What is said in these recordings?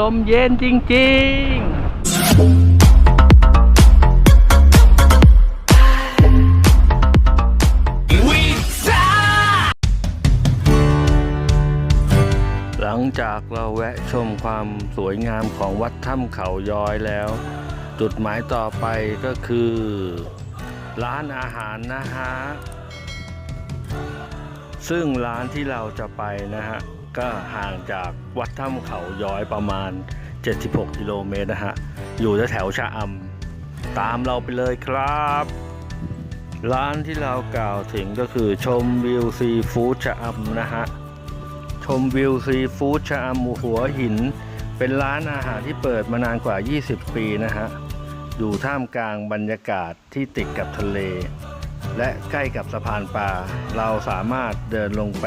ลมเย็นจริงๆหลังจากเราแวะชมความสวยงามของวัดถ้ำเขาย้อยแล้ว จุดหมายต่อไปก็คือ ร้านอาหารนะฮะ ซึ่งร้านที่เราจะไปนะฮะ ก็ห่างจากวัดถ้ำเขาย้อยประมาณ 76 กิโลเมตรนะฮะ อยู่แถวชะอำตามเราไปเลยครับ ร้านที่เรากล่าวถึงก็คือชมวิวซีฟู้ดชะอำนะฮะ ชมวิวซีฟู้ดชะอำหัวหิน เป็นร้านอาหารที่เปิดมานานกว่า 20 ปีนะฮะ อยู่ท่ามกลางบรรยากาศที่ติดกับทะเล และใกล้กับสะพานปลาเราสามารถเดินลงไป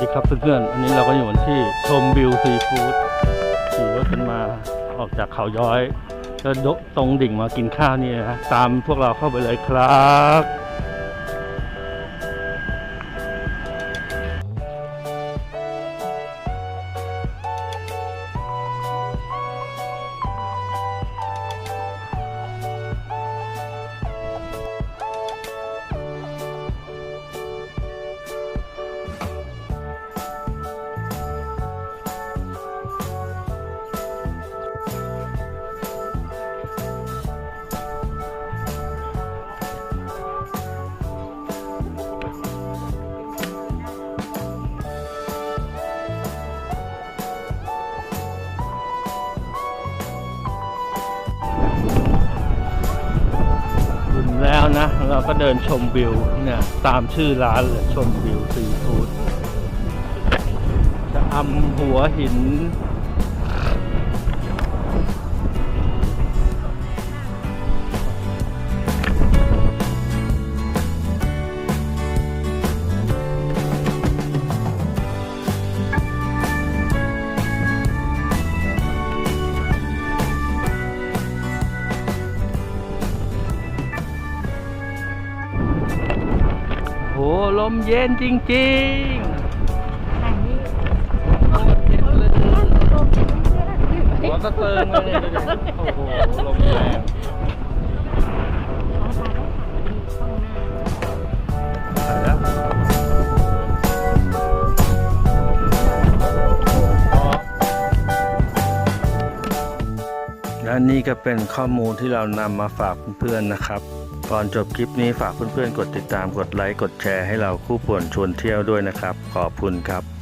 ดีครับเพื่อนๆ อันนี้เราก็อยู่ที่ชมวิวซีฟู้ดขี่รถกันมาออกจากเขาย้อยก็ดตรงดิ่งมากินข้าวนี่นะฮะตามพวกเราเข้าไปเลยครับ นะ เราก็เดินชมวิวเนี่ยตามชื่อร้านเลยชมวิวซีฟู้ดจะอำหัวหิน ลมเย็นจริงๆหัวกระเติงเลยโอ้โห ลมแรงแล้วและนี่ก็เป็นข้อมูลที่เรานำมาฝากเพื่อนๆนะครับ ก่อนจบคลิปนี้ฝากเพื่อนๆกดติดตามกดไลค์กดแชร์ให้เราคู่ป่วนชวนเที่ยวด้วยนะครับ ขอบคุณครับ